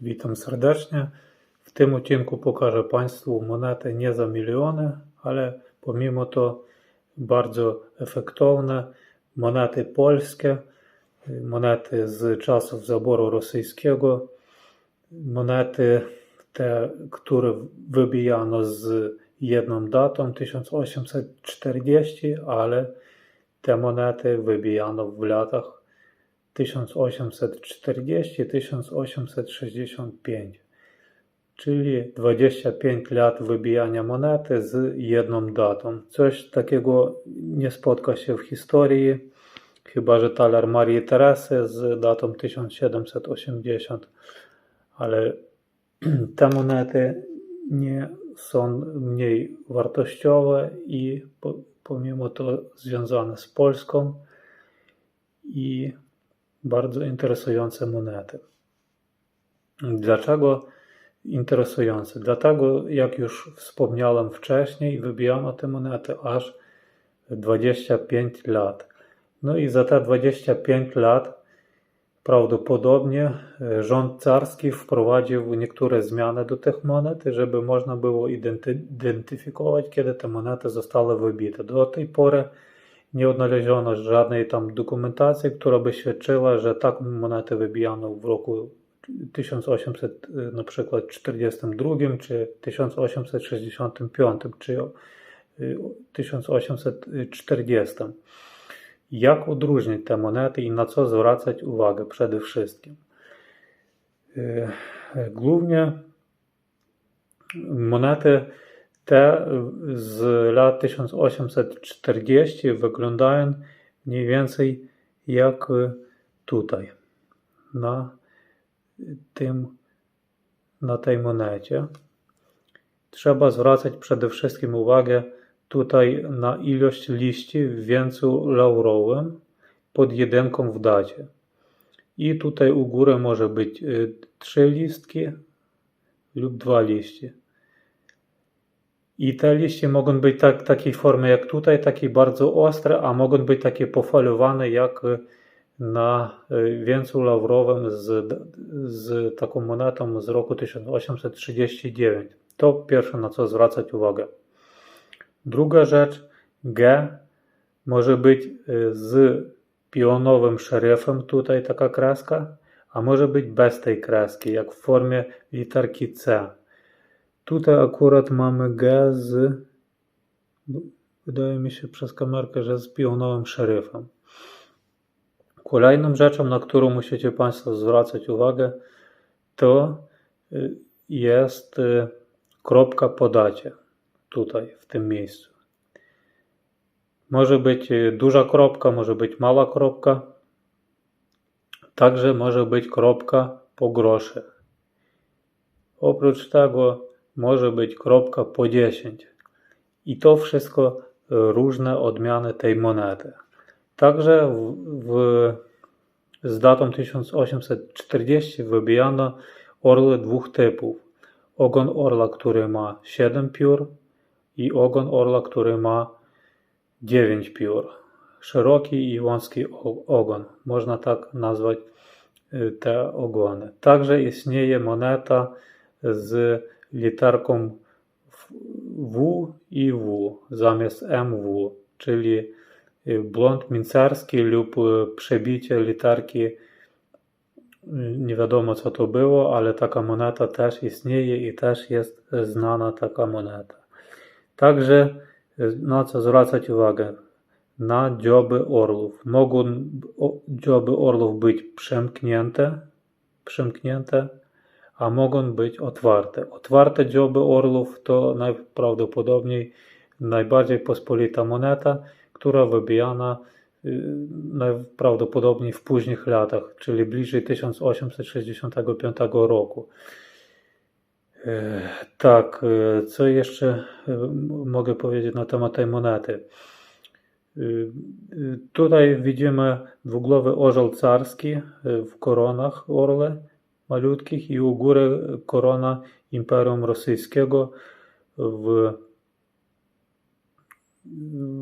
Witam serdecznie. W tym odcinku pokażę Państwu monety nie za miliony, ale pomimo to bardzo efektowne monety polskie, monety z czasów zaboru rosyjskiego, monety te, które wybijano z jedną datą 1840, ale te monety wybijano w latach 1840-1865, czyli 25 lat wybijania monety z jedną datą. Coś takiego nie spotka się w historii, chyba że taler Marii Teresy z datą 1780, ale te monety nie są mniej wartościowe i po, pomimo to związane z Polską i bardzo interesujące monety. Dlaczego interesujące? Dlatego, jak już wspomniałem wcześniej, wybijano te monety aż 25 lat. No i za te 25 lat prawdopodobnie rząd carski wprowadził niektóre zmiany do tych monet, żeby można było identyfikować, kiedy te monety zostały wybite. Do tej pory nie odnaleziono żadnej tam dokumentacji, która by świadczyła, że tak monety wybijano w roku 1800 na przykład 42 czy 1865 czy 1840. Jak odróżnić te monety i na co zwracać uwagę przede wszystkim? Głównie monety te z lat 1840 wyglądają mniej więcej jak tutaj, na, tym, na tej monecie. Trzeba zwracać przede wszystkim uwagę tutaj na ilość liści w wieńcu laurowym pod jedynką w dacie. I tutaj u góry może być trzy listki lub dwa liście. I te liście mogą być tak, takiej formy jak tutaj, takie bardzo ostre, a mogą być takie pofalowane jak na wieńcu laurowym z, z taką monetą z roku 1839. To pierwsze na co zwracać uwagę. Druga rzecz, G może być z pionowym szeryfem, tutaj taka kreska, a może być bez tej kreski, jak w formie literki C. Tutaj akurat mamy G z, wydaje mi się przez kamerkę, że z pionowym szeryfem. Kolejną rzeczą, na którą musicie Państwo zwracać uwagę, to jest kropka po dacie. Tutaj, w tym miejscu. Może być duża kropka, może być mała kropka. Także może być kropka po groszy. Oprócz tego może być kropka po 10. I to wszystko różne odmiany tej monety. Także w, w, z datą 1840 wybijano orły dwóch typów. Ogon orla, który ma 7 piór i ogon orla, który ma 9 piór. Szeroki i wąski ogon. Można tak nazwać te ogony. Także istnieje moneta z literką W i W zamiast MW, czyli blond mincarski lub przebicie literki nie wiadomo co to było, ale taka moneta też istnieje i też jest znana taka moneta. Także na co zwracać uwagę? Na dzioby orlów. Mogą dzioby orlów być przemknięte, przemknięte a mogą być otwarte. Otwarte dzioby orlów to najprawdopodobniej najbardziej pospolita moneta, która wybijana najprawdopodobniej w późnych latach, czyli bliżej 1865 roku. Tak, co jeszcze mogę powiedzieć na temat tej monety? Tutaj widzimy dwugłowy orzeł carski w koronach orle malutkich i u góry korona Imperium Rosyjskiego w,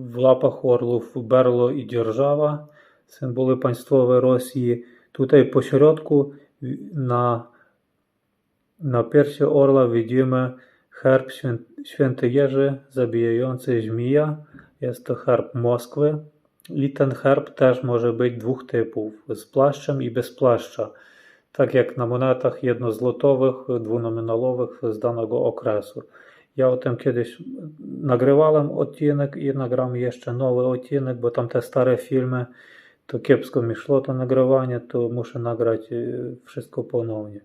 w łapach orlów berło i dzierżawa, symbole państwowe Rosji. Tutaj po środku na Na piersi orla widzimy herb świę- święty Jerzy zabijający żmija. Jest to herb Moskwy. I ten herb też może być dwóch typów: z płaszczem i bez płaszcza. Tak jak na monetach jednozlotowych, dwunominalowych z danego okresu. Ja o tym kiedyś nagrywałem odcinek i nagram jeszcze nowy odcinek, bo tam te stare filmy to kiepsko mi szło to nagrywanie, to muszę nagrać y, wszystko ponownie.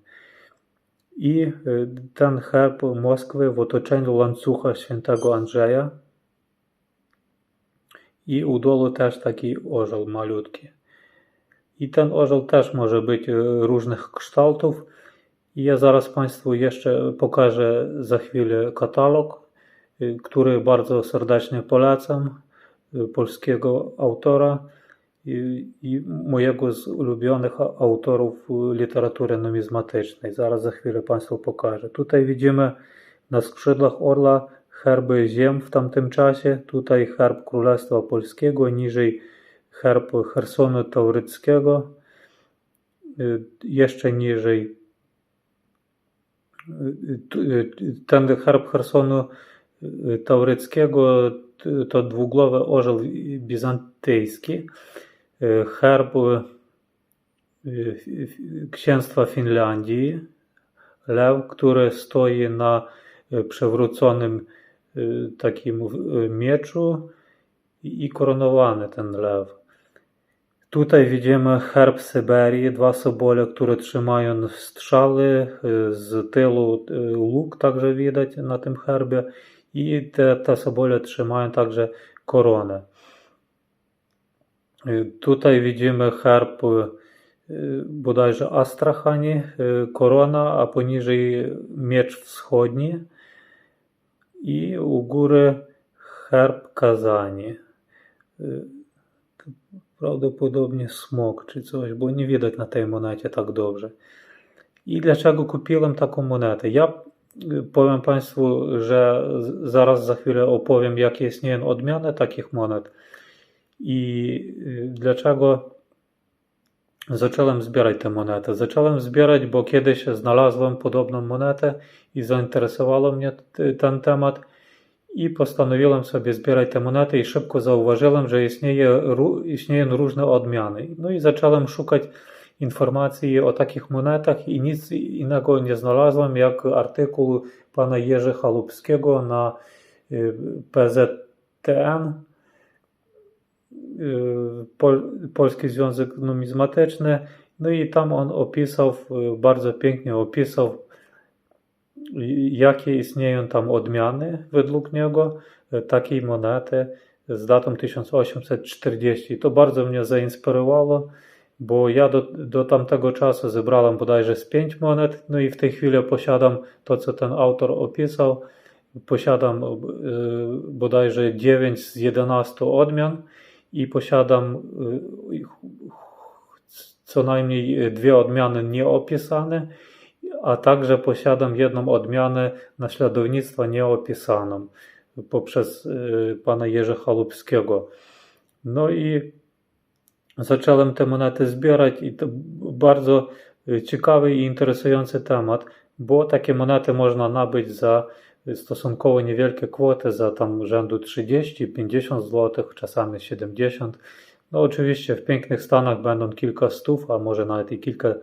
I y, ten herb Moskwy w otoczeniu łańcucha świętego Andrzeja. I u też taki orzeł malutki. I ten orzeł też może być y, różnych kształtów. Ja zaraz Państwu jeszcze pokażę za chwilę katalog, y, który bardzo serdecznie polecam, y, polskiego autora i, i mojego z ulubionych autorów literatury numizmatycznej. Zaraz za chwilę Państwu pokażę. Tutaj widzimy na skrzydłach orla herby ziem w tamtym czasie. Tutaj herb Królestwa Polskiego, niżej herb Chersonu Tauryckiego, y, jeszcze niżej ten herb Chersonu y, Tauryckiego to dwugłowy orzeł bizantyjski, y, herb y, księstwa Finlandii, lew, który stoi na y, przewróconym y, takim y, mieczu i koronowany ten lew. Tutaj widzimy herb Syberii, dwa sobole, które trzymają strzały, z tyłu łuk także widać na tym herbie i te, te sobole trzymają także koronę. Tutaj widzimy herb bodajże Astrachani, korona, a poniżej miecz wschodni i u góry herb Kazani. Prawdopodobnie smok czy coś, bo nie widać na tej monecie tak dobrze. I dlaczego kupiłem taką monetę? Ja y, powiem Państwu, że zaraz za chwilę opowiem, jakie istnieją odmiany takich monet i y, dlaczego zacząłem zbierać tę monetę. Zacząłem zbierać, bo kiedyś znalazłem podobną monetę i zainteresowało mnie ten temat i postanowiłem sobie zbierać te monety i szybko zauważyłem, że istnieje, istnieją różne odmiany. No i zacząłem szukać informacji o takich monetach i nic innego nie znalazłem jak artykuł pana Jerzy Chalupskiego na y, PZTN, y, Pol, Polski Związek Numizmatyczny. No i tam on opisał, bardzo pięknie opisał jakie istnieją tam odmiany według niego e, takiej monety z datą 1840. To bardzo mnie zainspirowało, bo ja do, do tamtego czasu zebrałem bodajże z 5 monet, no i w tej chwili posiadam to, co ten autor opisał. Posiadam e, bodajże 9 z 11 odmian i posiadam e, co najmniej dwie odmiany nieopisane a także posiadam jedną odmianę naśladownictwa nieopisaną poprzez y, pana Jerzy Chalupskiego. No i zacząłem te monety zbierać i to bardzo ciekawy i interesujący temat, bo takie monety można nabyć za stosunkowo niewielkie kwoty, za tam rzędu 30-50 zł, czasami 70. No oczywiście w pięknych stanach będą kilka stów, a może nawet i kilka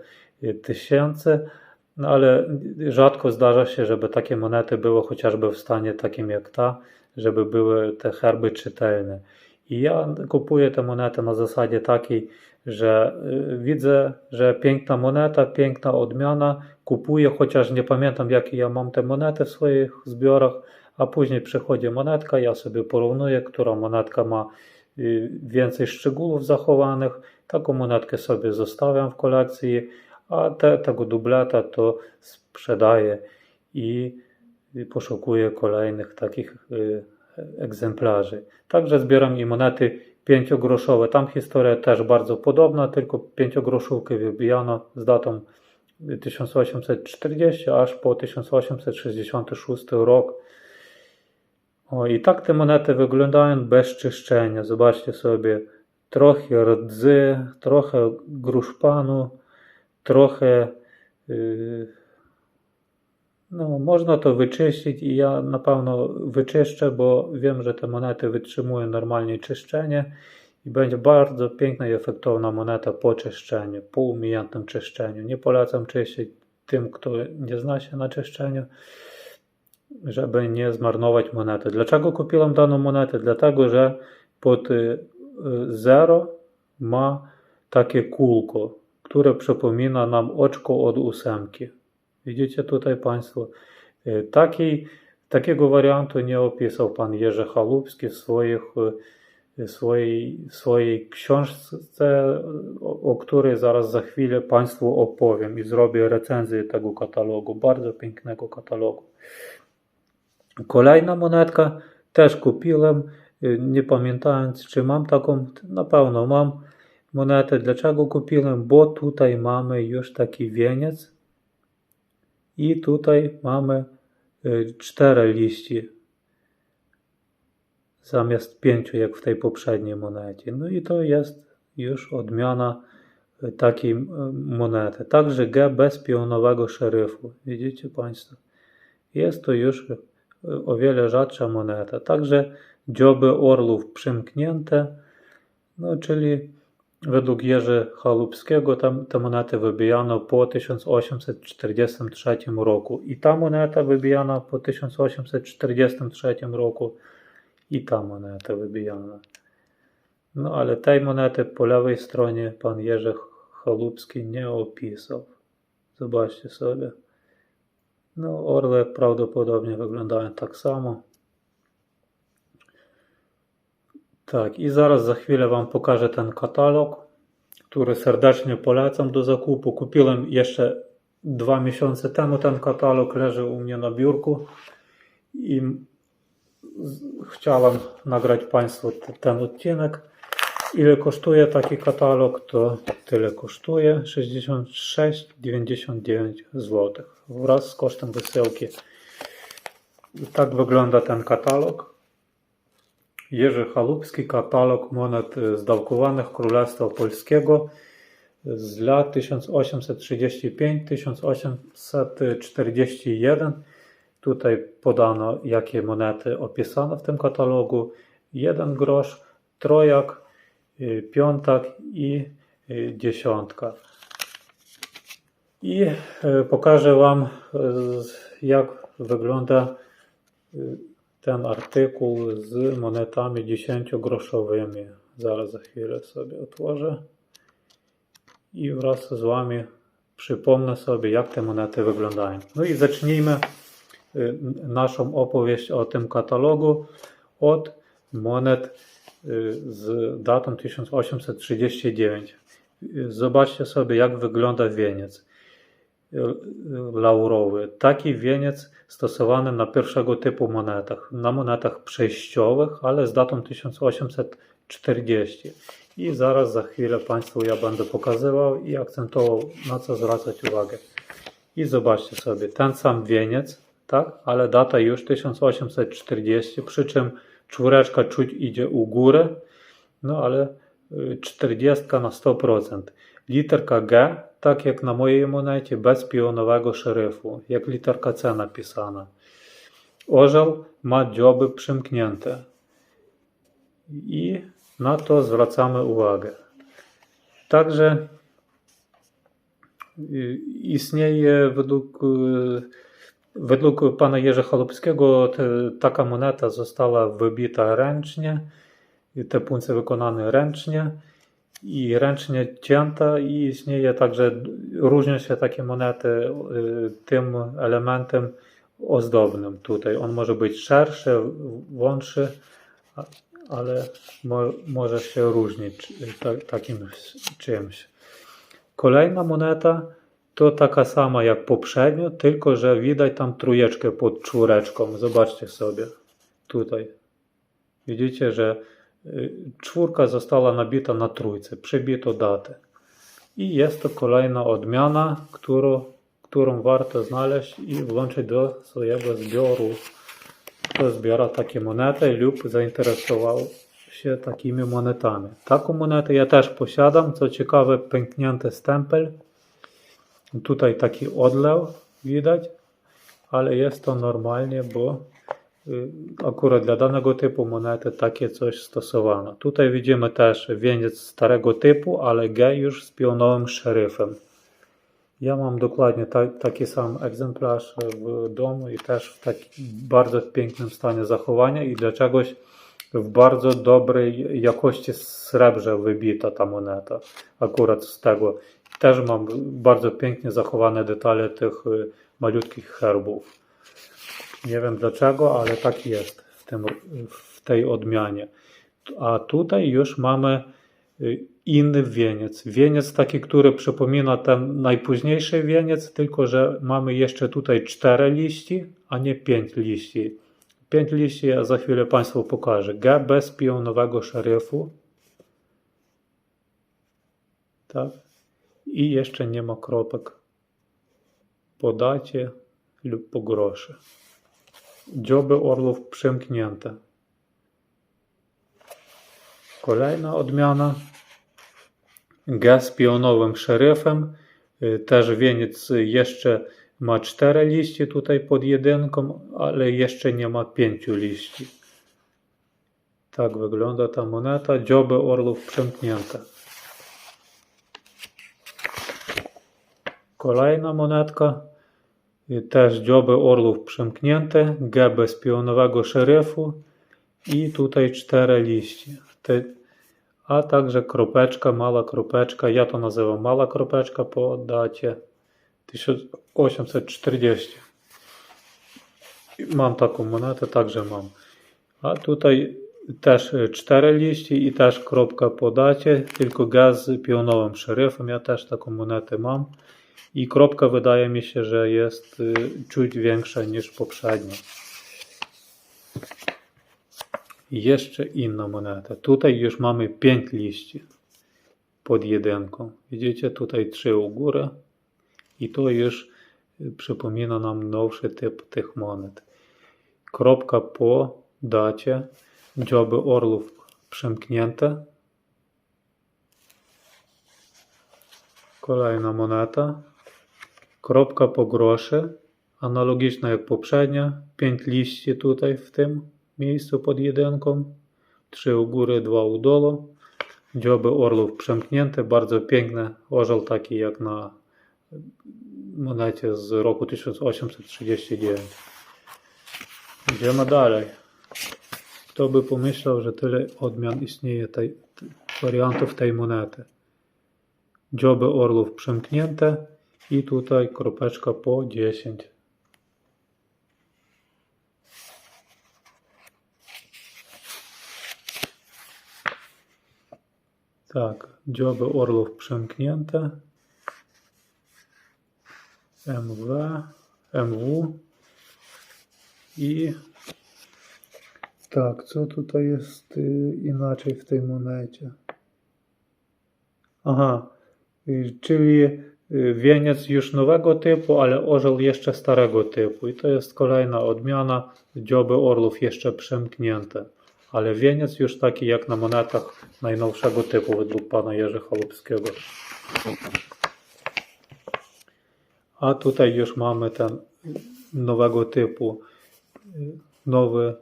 y, tysięcy, no ale rzadko zdarza się, żeby takie monety były chociażby w stanie takim jak ta, żeby były te herby czytelne. I ja kupuję te monety na zasadzie takiej, że y, widzę, że piękna moneta, piękna odmiana, kupuję, chociaż nie pamiętam jakie ja mam te monety w swoich zbiorach, a później przychodzi monetka, ja sobie porównuję, która monetka ma y, więcej szczegółów zachowanych, taką monetkę sobie zostawiam w kolekcji, a te, tego dubleta to sprzedaję i poszukuję kolejnych takich y, egzemplarzy. Także zbieram i monety pięciogroszowe. Tam historia też bardzo podobna, tylko pięciogroszówkę wybijano z datą 1840 aż po 1866 rok. O, I tak te monety wyglądają bez czyszczenia. Zobaczcie sobie, trochę rdzy, trochę gruszpanu, trochę No, można to wyczyścić i ja na pewno wyczyszczę, bo wiem, że te monety wytrzymują normalnie czyszczenie i będzie bardzo piękna i efektowna moneta po czyszczeniu, po umiejętnym czyszczeniu. Nie polecam czyścić tym, kto nie zna się na czyszczeniu, żeby nie zmarnować monety. Dlaczego kupiłem daną monetę? Dlatego, że pod y, zero ma takie kółko, które przypomina nam oczko od ósemki. Widzicie tutaj Państwo? Y, Takiej, takiego wariantu nie opisał pan Jerzy Chalupski w swoich, y, swojej, swojej książce, o, której zaraz za chwilę Państwu opowiem i zrobię recenzję tego katalogu, bardzo pięknego katalogu. Kolejna monetka też kupiłem, y, nie pamiętając czy mam taką, na pewno mam monetę. Dlaczego kupiłem? Bo tutaj mamy już taki wieniec i tutaj mamy y, cztery liści zamiast pięciu, jak w tej poprzedniej monecie. No i to jest już odmiana y, takiej y, monety. Także G bez pionowego szeryfu. Widzicie Państwo? Jest to już o wiele rzadsza moneta. Także dzioby orlów przymknięte, no czyli według Jerzy Chalupskiego tam, te monety wybijano po 1843 roku. I ta moneta wybijana po 1843 roku i ta moneta wybijana. No ale tej monety po lewej stronie pan Jerzy Chalupski nie opisał. Zobaczcie sobie. No orle prawdopodobnie wyglądają tak samo. Tak, i zaraz za chwilę Wam pokażę ten katalog, który serdecznie polecam do zakupu. Kupiłem jeszcze dwa miesiące temu ten katalog, leży u mnie na biurku i chciałem nagrać Państwu ten odcinek. Ile kosztuje taki katalog, to tyle kosztuje 66,99 zł wraz z kosztem wysyłki. Tak wygląda ten katalog. Jerzy Chalupski, katalog monet y, zdawkowanych Królestwa Polskiego z lat 1835-1841. Tutaj podano, jakie monety opisano w tym katalogu. Jeden grosz, trojak, y, piątak i y, dziesiątka. I pokażę Wam, jak wygląda ten artykuł z monetami 10-groszowymi. Zaraz za chwilę sobie otworzę i wraz z Wami przypomnę sobie, jak te monety wyglądają. No i zacznijmy y, naszą opowieść o tym katalogu od monet y, z datą 1839. Y, Zobaczcie sobie, jak wygląda wieniec laurowy. Taki wieniec stosowany na pierwszego typu monetach, na monetach przejściowych, ale z datą 1840. I zaraz za chwilę Państwu ja będę pokazywał i akcentował, na co zwracać uwagę. I zobaczcie sobie, ten sam wieniec, tak, ale data już 1840, przy czym czwóreczka czuć idzie u góry, no ale y, 40 na 100%. Literka G, tak jak na mojej monecie, bez pionowego szeryfu, jak literka C napisana. Orzeł ma dzioby przymknięte. I na to zwracamy uwagę. Także istnieje według, według pana Jerzy Chalupskiego te, taka moneta została wybita ręcznie, te punce wykonane ręcznie i ręcznie cięta i istnieje także, różnią się takie monety y, tym elementem ozdobnym tutaj. On może być szerszy, wątszy, ale mo, może się różnić ta, takim czymś. Kolejna moneta to taka sama jak poprzednio, tylko że widać tam trójeczkę pod czwóreczką. Zobaczcie sobie tutaj. Widzicie, że y, czwórka została nabita na trójce, przybito datę. I jest to kolejna odmiana, którą, którą warto znaleźć i włączyć do swojego zbioru. Kto zbiera takie monety lub zainteresował się takimi monetami. Taką monetę ja też posiadam. Co ciekawe, pęknięty stempel. Tutaj taki odlew widać, ale jest to normalnie, bo akurat dla danego typu monety takie coś stosowano. Tutaj widzimy też wieniec starego typu, ale G już z pionowym szeryfem. Ja mam dokładnie ta, taki sam egzemplarz w domu i też w takim bardzo pięknym stanie zachowania i dla czegoś w bardzo dobrej jakości srebrze wybita ta moneta. Akurat z tego. Też mam bardzo pięknie zachowane detale tych y, malutkich herbów. Nie wiem dlaczego, ale tak jest w, tym, w tej odmianie. A tutaj już mamy y, inny wieniec. Wieniec taki, który przypomina ten najpóźniejszy wieniec, tylko że mamy jeszcze tutaj cztery liści, a nie pięć liści. Pięć liści ja za chwilę Państwu pokażę. G bez pionowego szeryfu. Tak. I jeszcze nie ma kropek po dacie lub po groszy. Dzioby orłów przymknięte. Kolejna odmiana. G z pionowym szeryfem. Y, Też wieniec jeszcze ma cztery liści tutaj pod jedynką, ale jeszcze nie ma pięciu liści. Tak wygląda ta moneta. Dzioby orłów przymknięte. Kolejna monetka. Y, Też dzioby orłów przymknięte. G bez pionowego szeryfu. I tutaj cztery liści. Te, a także kropeczka, mała kropeczka. Ja to nazywam mała kropeczka po dacie 1840. I Mam taką monetę, także mam. A tutaj też y, cztery liści i też kropka po dacie, tylko gaz z pionowym szeryfem. Ja też taką monetę mam. I kropka wydaje mi się, że jest y, ciut większa niż poprzednia. I jeszcze inna moneta. Tutaj już mamy 5 liści pod jedynką. Widzicie, tutaj 3 u góry. I to już y, przypomina nam nowszy typ tych monet. Kropka po dacie, dzioby orłów przymknięte. Kolejna moneta. Kropka po groszy, analogiczna jak poprzednia. 5 liści tutaj w tym miejscu pod jedynką. 3 u góry, 2 u dolu. Dzioby orłów przemknięte, bardzo piękny orzeł taki jak na monecie z roku 1839. Idziemy dalej. Kto by pomyślał, że tyle odmian istnieje tej, wariantów tej monety. Dzioby orłów przemknięte i tutaj kropeczka po 10. Tak, dzioby orłów przemknięte. MW, MW i tak, co tutaj jest y, inaczej w tej monecie? Aha, czyli y, wieniec już nowego typu, ale orzeł jeszcze starego typu. I to jest kolejna odmiana, dzioby orłów jeszcze przemknięte. Ale wieniec już taki jak na monetach najnowszego typu według pana Jerzy. A tutaj już mamy ten nowego typu, nowy,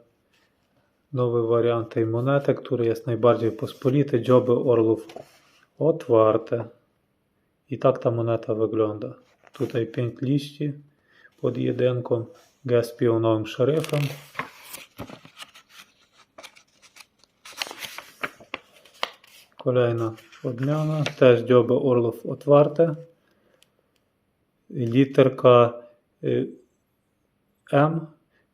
nowy wariant tej monety, który jest najbardziej pospolity, dzioby orłów otwarte. I tak ta moneta wygląda. Tutaj 5 liści pod jedynką, gest pionowym szeryfem. Kolejna odmiana, też dzioby orłów otwarte. Literka y, M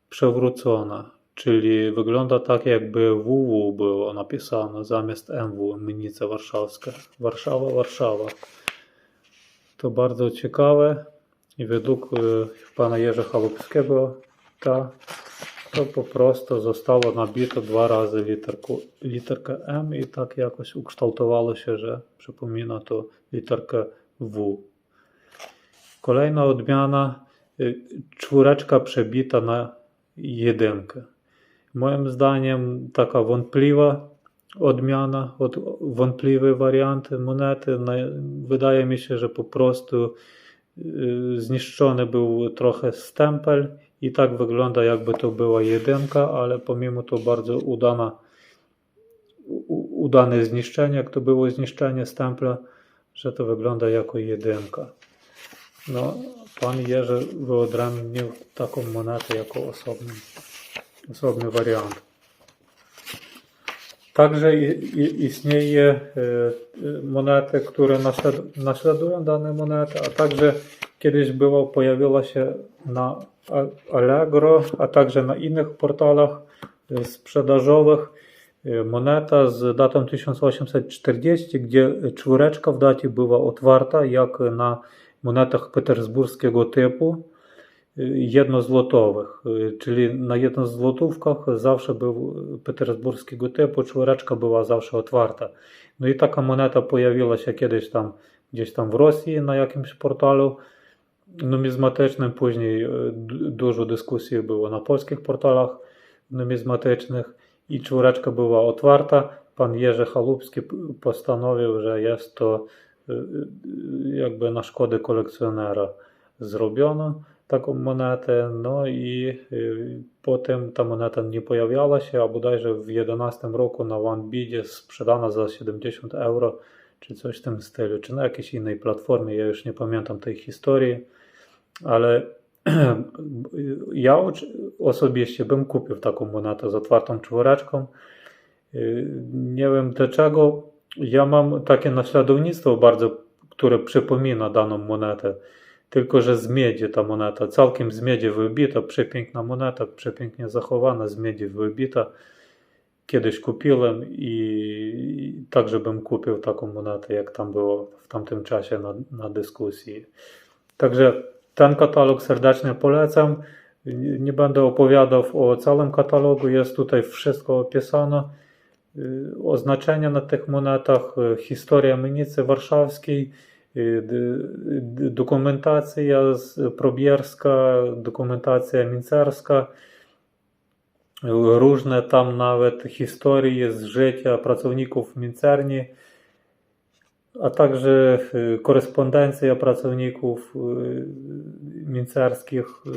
przewrócona, czyli wygląda tak, jakby WW było napisane zamiast MW, Mnica Warszawska. Warszawa, Warszawa. To bardzo ciekawe i według y, pana Jerzy Chalupskiego ta, to po prostu zostało nabito dwa razy literku, literkę M i tak jakoś ukształtowało się, że przypomina to literkę W. Kolejna odmiana, y, czwóreczka przebita na jedynkę. Moim zdaniem taka wątpliwa odmiana, od, wątpliwy wariant monety. No, wydaje mi się, że po prostu y, zniszczony był trochę stempel i tak wygląda jakby to była jedynka, ale pomimo to bardzo udana, udane zniszczenie, jak to było zniszczenie stempla, że to wygląda jako jedynka. No, pan Jerzy wyodrębnił taką monetę jako osobny, osobny wariant. Także istnieje e, e, monety, które naślad- naśladują dane monety, a także kiedyś było, pojawiła się na Allegro, a także na innych portalach e, sprzedażowych moneta z datą 1840, gdzie czwóreczka w dacie była otwarta, jak na monetach petersburskiego typu jednozlotowych, czyli na jednozlotówkach zawsze był petersburskiego typu, czwóreczka była zawsze otwarta. No i taka moneta pojawiła się kiedyś tam gdzieś tam w Rosji na jakimś portalu numizmatycznym, później dużo dyskusji było na polskich portalach numizmatycznych i czwóreczka była otwarta. Pan Jerzy Chalupski postanowił, że jest to jakby na szkodę kolekcjonera zrobiono taką monetę, no i y, potem ta moneta nie pojawiała się, a bodajże w 11 roku na OneBidzie sprzedana za 70 euro, czy coś w tym stylu, czy na jakiejś innej platformie, ja już nie pamiętam tej historii, ale ja osobiście bym kupił taką monetę z otwartą czwóreczką. Y, Nie wiem dlaczego. Ja mam takie naśladownictwo bardzo, które przypomina daną monetę. Tylko, że z miedzi ta moneta, całkiem z miedzi wybita, przepiękna moneta, przepięknie zachowana, z miedzi wybita. Kiedyś kupiłem i także bym kupił taką monetę, jak tam było w tamtym czasie na, na dyskusji. Także ten katalog serdecznie polecam. Nie będę opowiadał o całym katalogu, jest tutaj wszystko opisane. Y, Oznaczenia na tych monetach, y, historia Menicy Warszawskiej, y, d- d- dokumentacja z- probierska, dokumentacja mincerska, różne tam nawet historie z życia pracowników mincerni, a także y, korespondencja pracowników y, mincerskich y,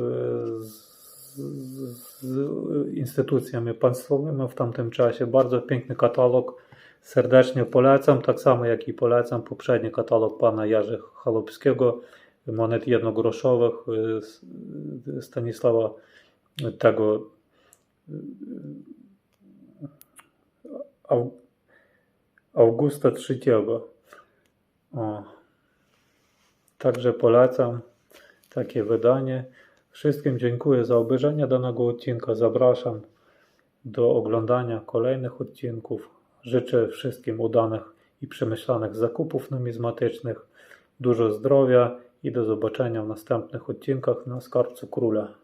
z, z, z instytucjami państwowymi w tamtym czasie. Bardzo piękny katalog. Serdecznie polecam, tak samo jak i polecam poprzedni katalog pana Jerzy Chalupskiego, monet jednogroszowych y, z- Stanisława tego y, Au- Augusta III. Także polecam takie wydanie. Wszystkim dziękuję za obejrzenie danego odcinka. Zapraszam do oglądania kolejnych odcinków. Życzę wszystkim udanych i przemyślanych zakupów numizmatycznych. Dużo zdrowia i do zobaczenia w następnych odcinkach na Skarbcu Króla.